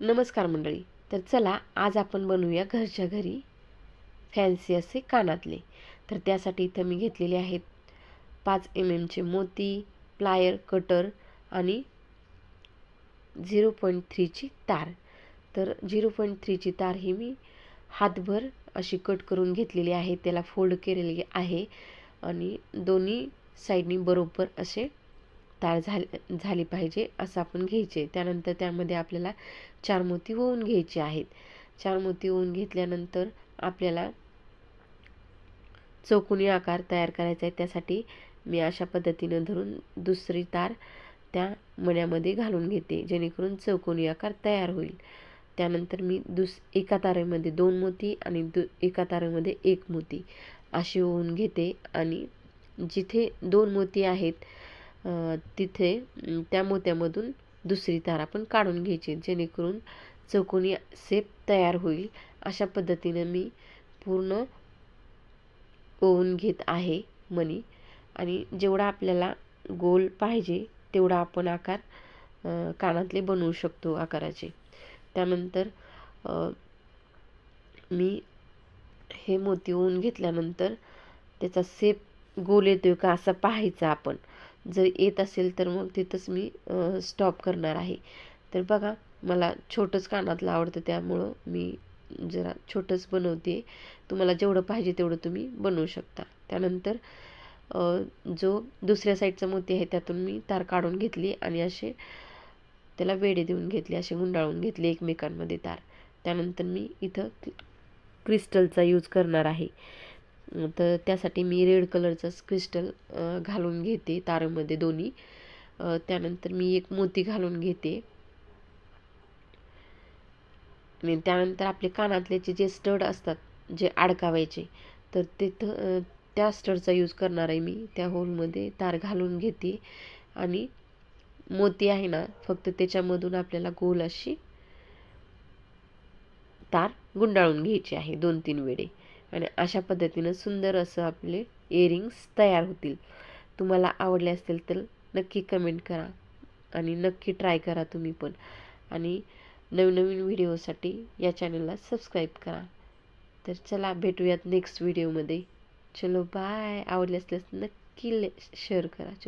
नमस्कार मंडळी तर चला आज आपण बनवूया घरच्या घरी फॅन्सी असे कानातले. तर त्यासाठी इथं मी घेतलेले आहेत पाच एम एमचे मोती प्लायर कटर आणि झिरो पॉईंट थ्रीची तार. तर झिरो पॉईंट थ्रीची तार ही मी हातभर अशी कट करून घेतलेली आहे त्याला फोल्ड केलेली आहे आणि दोन्ही साईडनी बरोबर असे तार झाले झाली पाहिजे असं आपण घ्यायचे. त्यानंतर त्यामध्ये आपल्याला चार मोती होऊन घ्यायचे आहेत. चार मोती होऊन घेतल्यानंतर आपल्याला चौकोनी आकार तयार करायचा आहे. त्यासाठी मी अशा पद्धतीनं धरून दुसरी तार त्या मण्यामध्ये घालून घेते. जेणेकरून चौकोनी आकार तयार होईल. त्यानंतर मी दुस एका तारेमध्ये दोन मोती आणि दु एका तारेमध्ये एक मोती अशी होऊन घेते. आणि जिथे दोन मोती आहेत तिथे त्या मोत्यामधून दुसरी तार आपण काढून घ्यायची जेणेकरून चौकोनी सेप तयार होईल. अशा पद्धतीनं मी पूर्ण ओवून घेत आहे मणी आणि जेवढा आपल्याला गोल पाहिजे तेवढा आपण आकार कानातले बनवू शकतो आकाराचे. त्यानंतर मी हे मोती ओवून घेतल्यानंतर त्याचा सेप गोल येतो का असा पाहायचा आपण. जर येत असेल तर मग तिथंच मी स्टॉप करणार आहे. तर बघा मला छोटंच कानातलं आवडतं त्यामुळं मी जरा छोटंच बनवते. तुम्हाला जेवढं पाहिजे तेवढं तुम्ही बनवू शकता. त्यानंतर जो दुसऱ्या साईडचा मोती आहे त्यातून मी तार काढून घेतली आणि असे त्याला वेडे देऊन घेतले असे गुंडाळून घेतले एकमेकांमध्ये तार. त्यानंतर मी इथं क्रिस्टलचा यूज करणार आहे. तर त्यासाठी मी रेड कलरचा क्रिस्टल घालून घेते तारेमध्ये दोन्ही. त्यानंतर मी एक मोती घालून घेते. आणि त्यानंतर आपले कानातल्याचे जे स्टड असतात जे अडकावायचे तर तिथं त्या स्टडचा यूज करणार आहे मी त्या होलमध्ये तार घालून घेते. आणि मोती आहे ना फक्त त्याच्यामधून आपल्याला गोल अशी तार गुंडाळून घ्यायची आहे दोन तीन वेळे. आणि अशा पद्धतीनं सुंदर असं आपले इयरिंग्स तयार होतील. तुम्हाला आवडले असतील तर नक्की कमेंट करा आणि नक्की ट्राय करा तुम्ही पण. आणि नवनवीन व्हिडिओसाठी या चॅनलला सबस्क्राईब करा. तर चला भेटूयात नेक्स्ट व्हिडिओमध्ये चलो बाय आवडले असल्यास नक्की शेअर करा.